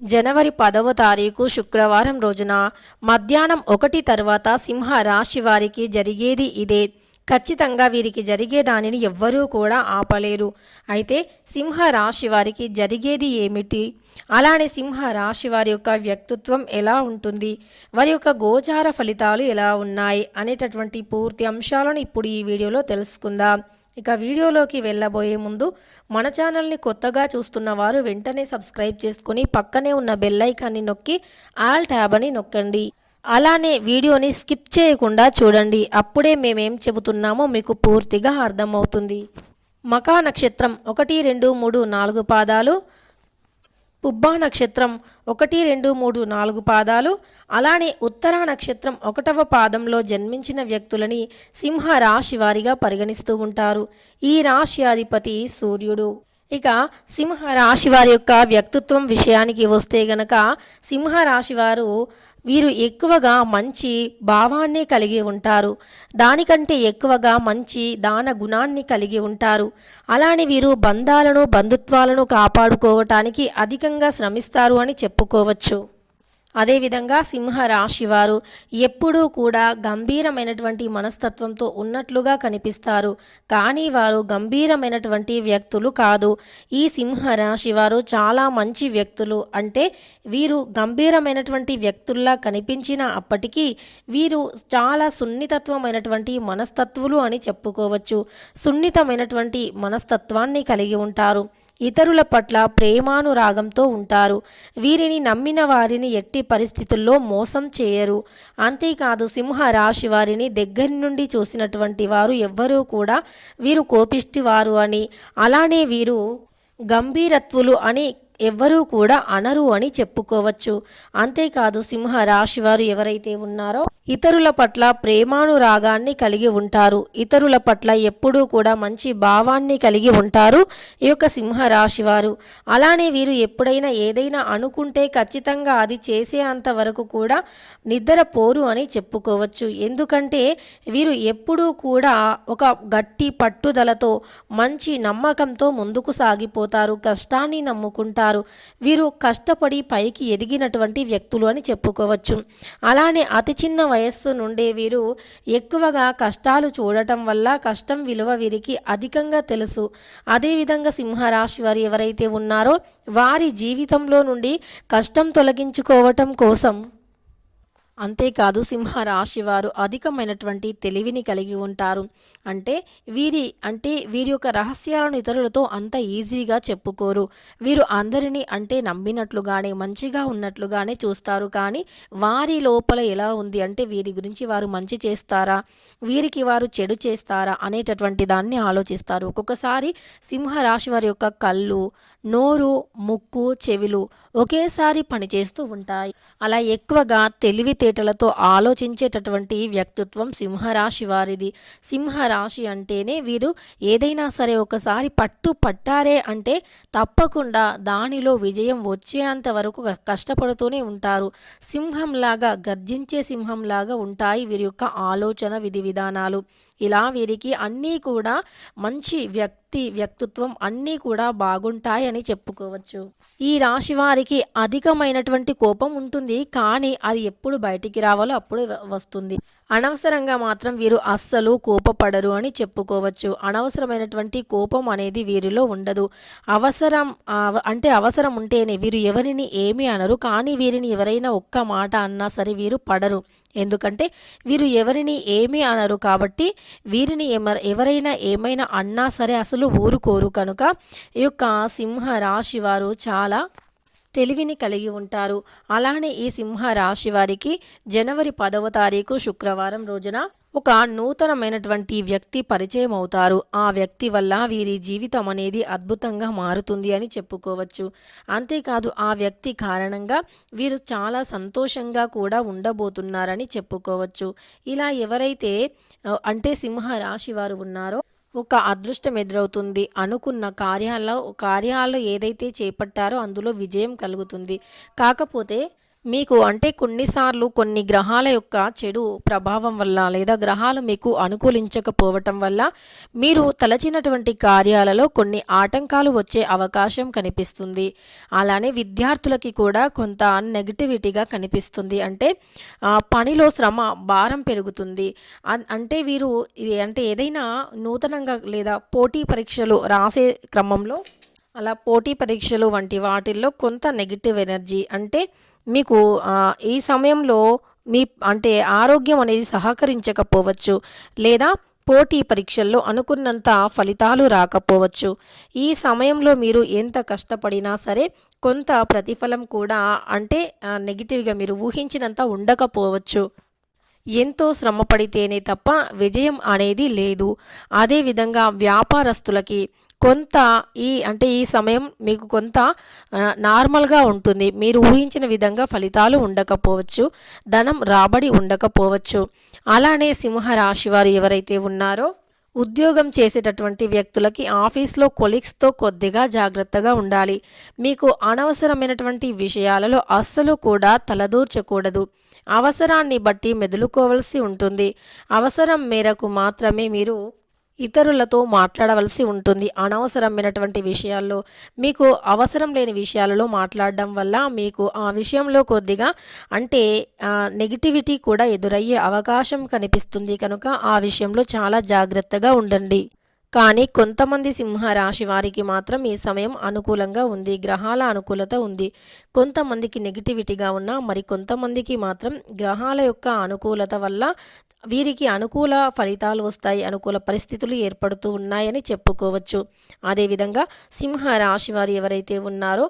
జనవరి పదవ తారీఖు శుక్రవారం రోజున మధ్యాహ్నం ఒకటి తర్వాత సింహ రాశి వారికి జరిగేది ఇదే. ఖచ్చితంగా వీరికి జరిగే దానిని ఎవ్వరూ కూడా ఆపలేరు. అయితే సింహ రాశి వారికి జరిగేది ఏమిటి? అలానే సింహ రాశి వారి యొక్క వ్యక్తిత్వం ఎలా ఉంటుంది? వారి యొక్క గోచార ఫలితాలు ఎలా ఉన్నాయి? అనేటటువంటి పూర్తి అంశాలను ఇప్పుడు ఈ వీడియోలో తెలుసుకుందాం. ఇక వీడియోలోకి వెళ్ళబోయే ముందు మన ఛానల్ని కొత్తగా చూస్తున్న వారు వెంటనే సబ్స్క్రైబ్ చేసుకుని పక్కనే ఉన్న బెల్లైకాన్ని నొక్కి ఆల్ ట్యాబ్ అని నొక్కండి. అలానే వీడియోని స్కిప్ చేయకుండా చూడండి. అప్పుడే మేమేం చెబుతున్నామో మీకు పూర్తిగా అర్థమవుతుంది. మకా నక్షత్రం ఒకటి రెండు మూడు నాలుగు పాదాలు పుబ్బా నక్షత్రం ఒకటి రెండు మూడు నాలుగు పాదాలు అలానే ఉత్తరా నక్షత్రం ఒకటవ పాదంలో జన్మించిన వ్యక్తులని సింహ రాశి వారిగా పరిగణిస్తూ ఉంటారు. ఈ రాశి అధిపతి సూర్యుడు. ఇక సింహ రాశి వారి యొక్క వ్యక్తిత్వం విషయానికి వస్తే గనక సింహ రాశి వారు వీరు ఎక్కువగా మంచి భావాన్ని కలిగి ఉంటారు. దానికంటే ఎక్కువగా మంచి దాన గుణాన్ని కలిగి ఉంటారు. అలానే వీరు బంధాలను బంధుత్వాలను కాపాడుకోవటానికి అధికంగా శ్రమిస్తారు అని చెప్పుకోవచ్చు. అదేవిధంగా సింహ వారు ఎప్పుడూ కూడా గంభీరమైనటువంటి మనస్తత్వంతో ఉన్నట్లుగా కనిపిస్తారు. కానీ వారు గంభీరమైనటువంటి వ్యక్తులు కాదు. ఈ సింహరాశి వారు చాలా మంచి వ్యక్తులు. అంటే వీరు గంభీరమైనటువంటి వ్యక్తుల్లా కనిపించిన అప్పటికీ వీరు చాలా సున్నితత్వమైనటువంటి మనస్తత్వులు అని చెప్పుకోవచ్చు. సున్నితమైనటువంటి మనస్తత్వాన్ని కలిగి ఉంటారు. ఇతరుల పట్ల ప్రేమానురాగంతో ఉంటారు. వీరిని నమ్మిన వారిని ఎట్టి పరిస్థితుల్లో మోసం చేయరు. అంతేకాదు సింహ రాశి వారిని దగ్గర నుండి చూసినటువంటి వారు ఎవ్వరూ కూడా వీరు కోపిష్టి వారు అని. అలానే వీరు గంభీరత్వులు అని ఎవ్వరూ కూడా అనరు అని చెప్పుకోవచ్చు. అంతేకాదు సింహ రాశి వారు ఎవరైతే ఉన్నారో ఇతరుల పట్ల ప్రేమానురాగాన్ని కలిగి ఉంటారు. ఇతరుల పట్ల ఎప్పుడూ కూడా మంచి భావాన్ని కలిగి ఉంటారు ఈ యొక్క సింహ రాశి వారు. అలానే వీరు ఎప్పుడైనా ఏదైనా అనుకుంటే ఖచ్చితంగా అది చేసేంత వరకు కూడా నిద్ర పోరు అని చెప్పుకోవచ్చు. ఎందుకంటే వీరు ఎప్పుడూ కూడా ఒక గట్టి పట్టుదలతో మంచి నమ్మకంతో ముందుకు సాగిపోతారు. కష్టాన్ని నమ్ముకుంటారు. వీరు కష్టపడి పైకి ఎదిగినటువంటి వ్యక్తులు అని చెప్పుకోవచ్చు. అలానే అతి చిన్న వయస్సు నుండే వీరు ఎక్కువగా కష్టాలు చూడటం వల్ల కష్టం విలువ వీరికి అధికంగా తెలుసు. అదేవిధంగా సింహరాశి వారు ఎవరైతే ఉన్నారో వారి జీవితంలో నుండి కష్టం తొలగించుకోవటం కోసం. అంతేకాదు సింహ రాశి వారు అధికమైనటువంటి తెలివిని కలిగి ఉంటారు. అంటే వీరి అంటే వీరి యొక్క రహస్యాలను ఇతరులతో అంత ఈజీగా చెప్పుకోరు. వీరు అందరినీ అంటే నమ్మినట్లుగానే మంచిగా ఉన్నట్లుగానే చూస్తారు. కానీ వారి లోపల ఎలా ఉంది అంటే వీరి గురించి వారు మంచి చేస్తారా? వీరికి వారు చెడు చేస్తారా? అనేటటువంటి దాన్ని ఆలోచిస్తారు. ఒక్కొక్కసారి సింహ రాశి వారి యొక్క కళ్ళు నోరు ముక్కు చెవిలు ఒకేసారి పనిచేస్తూ ఉంటాయి. అలా ఎక్కువగా తెలివితేటలతో ఆలోచించేటటువంటి వ్యక్తిత్వం సింహరాశి వారిది. సింహరాశి అంటేనే వీరు ఏదైనా సరే ఒకసారి పట్టు పట్టారే అంటే తప్పకుండా దానిలో విజయం వచ్చేంత వరకు కష్టపడుతూనే ఉంటారు. సింహంలాగా గర్జించే సింహంలాగా ఉంటాయి వీరి యొక్క ఆలోచన విధి విధానాలు. ఇలా వీరికి అన్నీ కూడా మంచి వ్యక్తి వ్యక్తిత్వం అన్నీ కూడా బాగుంటాయని చెప్పుకోవచ్చు. ఈ రాశి వారికి అధికమైనటువంటి కోపం ఉంటుంది. కానీ అది ఎప్పుడు బయటికి రావాలో అప్పుడు వస్తుంది. అనవసరంగా మాత్రం వీరు అస్సలు కోపపడరు అని చెప్పుకోవచ్చు. అనవసరమైనటువంటి కోపం అనేది వీరిలో ఉండదు. అవసరం అంటే అవసరం ఉంటేనే వీరు ఎవరిని ఏమీ అనరు. కానీ వీరిని ఎవరైనా ఒక్క మాట అన్నా సరే వీరు పడరు. ఎందుకంటే వీరు ఎవరిని ఏమీ అనరు కాబట్టి వీరిని ఎవరైనా ఏమైనా అన్నా సరే అసలు ఊరుకోరు. కనుక ఈ యొక్క సింహ రాశి వారు చాలా తెలివిని కలిగి ఉంటారు. అలానే ఈ సింహ రాశి వారికి జనవరి పదవ తారీఖు శుక్రవారం రోజున ఒక నూతనమైనటువంటి వ్యక్తి పరిచయం అవుతారు. ఆ వ్యక్తి వల్ల వీరి జీవితం అనేది అద్భుతంగా మారుతుంది అని చెప్పుకోవచ్చు. అంతేకాదు ఆ వ్యక్తి కారణంగా వీరు చాలా సంతోషంగా కూడా ఉండబోతున్నారని చెప్పుకోవచ్చు. ఇలా ఎవరైతే అంటే సింహ రాశి వారు ఉన్నారో ఒక అదృష్టం ఎదురవుతుంది. అనుకున్న కార్యాల కార్యాలు ఏదైతే చేపట్టారో అందులో విజయం కలుగుతుంది. కాకపోతే మీకు అంటే కొన్నిసార్లు కొన్ని గ్రహాల యొక్క చెడు ప్రభావం వల్ల లేదా గ్రహాలు మీకు అనుకూలించకపోవటం వల్ల మీరు తలచినటువంటి కార్యాలలో కొన్ని ఆటంకాలు వచ్చే అవకాశం కనిపిస్తుంది. అలానే విద్యార్థులకి కూడా కొంత నెగిటివిటీగా కనిపిస్తుంది. అంటే పనిలో శ్రమ భారం పెరుగుతుంది. అంటే వీరు ఇది అంటే ఏదైనా నూతనంగా లేదా పోటీ పరీక్షలు రాసే క్రమంలో అలా పోటీ పరీక్షలు వంటి వాటిల్లో కొంత నెగిటివ్ ఎనర్జీ అంటే మీకు ఈ సమయంలో మీ అంటే ఆరోగ్యం అనేది సహకరించకపోవచ్చు లేదా పోటీ పరీక్షల్లో అనుకున్నంత ఫలితాలు రాకపోవచ్చు. ఈ సమయంలో మీరు ఎంత కష్టపడినా సరే కొంత ప్రతిఫలం కూడా అంటే నెగిటివ్గా మీరు ఊహించినంత ఉండకపోవచ్చు. ఎంతో శ్రమ పడితేనే తప్ప విజయం అనేది లేదు. అదేవిధంగా వ్యాపారస్తులకి కొంత ఈ అంటే ఈ సమయం మీకు కొంత నార్మల్గా ఉంటుంది. మీరు ఊహించిన విధంగా ఫలితాలు ఉండకపోవచ్చు. ధనం రాబడి ఉండకపోవచ్చు. అలానే సింహరాశి వారు ఎవరైతే ఉన్నారో ఉద్యోగం చేసేటటువంటి వ్యక్తులకి ఆఫీస్లో కొలీగ్స్తో కొద్దిగా జాగ్రత్తగా ఉండాలి. మీకు అనవసరమైనటువంటి విషయాలలో అస్సలు కూడా తలదూర్చకూడదు. అవసరాన్ని బట్టి మెదులుకోవలసి ఉంటుంది. అవసరం మేరకు మాత్రమే మీరు ఇతరులతో మాట్లాడవలసి ఉంటుంది. అనవసరమైనటువంటి విషయాల్లో మీకు అవసరం లేని విషయాలలో మాట్లాడడం వల్ల మీకు ఆ విషయంలో కొద్దిగా అంటే నెగిటివిటీ కూడా ఎదురయ్యే అవకాశం కనిపిస్తుంది. కనుక ఆ విషయంలో చాలా జాగ్రత్తగా ఉండండి. కానీ కొంతమంది సింహరాశి వారికి మాత్రం ఈ సమయం అనుకూలంగా ఉంది గ్రహాల అనుకూలత ఉంది. కొంతమందికి నెగిటివిటీగా ఉన్నా మరి కొంతమందికి మాత్రం గ్రహాల యొక్క అనుకూలత వల్ల వీరికి అనుకూల ఫలితాలు వస్తాయి అనుకూల పరిస్థితులు ఏర్పడుతూ ఉన్నాయని చెప్పుకోవచ్చు. అదేవిధంగా సింహ రాశి వారు ఎవరైతే ఉన్నారో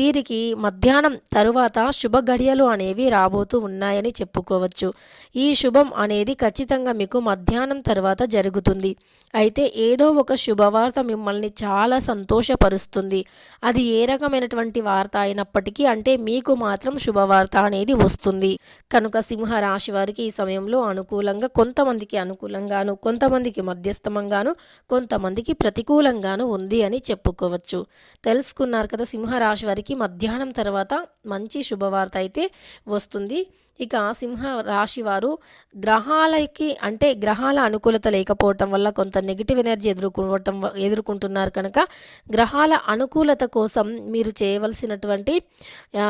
వీరికి మధ్యాహ్నం తరువాత శుభ గడియలు అనేవి రాబోతూ ఉన్నాయని చెప్పుకోవచ్చు. ఈ శుభం అనేది ఖచ్చితంగా మీకు మధ్యాహ్నం తర్వాత జరుగుతుంది. అయితే ఏదో ఒక శుభవార్త మిమ్మల్ని చాలా సంతోషపరుస్తుంది. అది ఏ రకమైనటువంటి వార్త అయినప్పటికీ అంటే మీకు మాత్రం శుభవార్త అనేది వస్తుంది. కనుక సింహ రాశి వారికి ఈ సమయంలో అనుకూలంగా కొంతమందికి అనుకూలంగాను కొంతమందికి మధ్యస్థమంగాను కొంతమందికి ప్రతికూలంగాను ఉంది అని చెప్పుకోవచ్చు. తెలుసుకున్నారు కదా సింహరాశి వారికి మధ్యాహ్నం తర్వాత మంచి శుభవార్త అయితే వస్తుంది. ఇక సింహ రాశి వారు గ్రహాలకి అంటే గ్రహాల అనుకూలత లేకపోవటం వల్ల కొంత నెగిటివ్ ఎనర్జీ ఎదుర్కోవటం వ- ఎదుర్కొంటున్నారు కనుక గ్రహాల అనుకూలత కోసం మీరు చేయవలసినటువంటి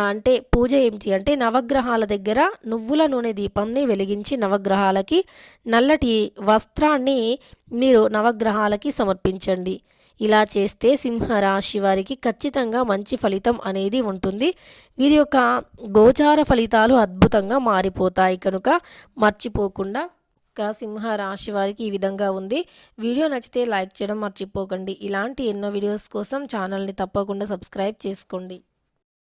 అంటే పూజ ఏమిటి అంటే నవగ్రహాల దగ్గర నువ్వుల నూనె దీపంని వెలిగించి నవగ్రహాలకి నల్లటి వస్త్రాన్ని మీరు నవగ్రహాలకి సమర్పించండి. ఇలా చేస్తే సింహరాశి వారికి ఖచ్చితంగా మంచి ఫలితం అనేది ఉంటుంది. వీరి యొక్క గోచార ఫలితాలు అద్భుతంగా మారిపోతాయి కనుక మర్చిపోకుండా సింహ రాశి వారికి ఈ విధంగా ఉంది. వీడియో నచ్చితే లైక్ చేయడం మర్చిపోకండి. ఇలాంటి ఎన్నో వీడియోస్ కోసం ఛానల్ని తప్పకుండా సబ్స్క్రైబ్ చేసుకోండి.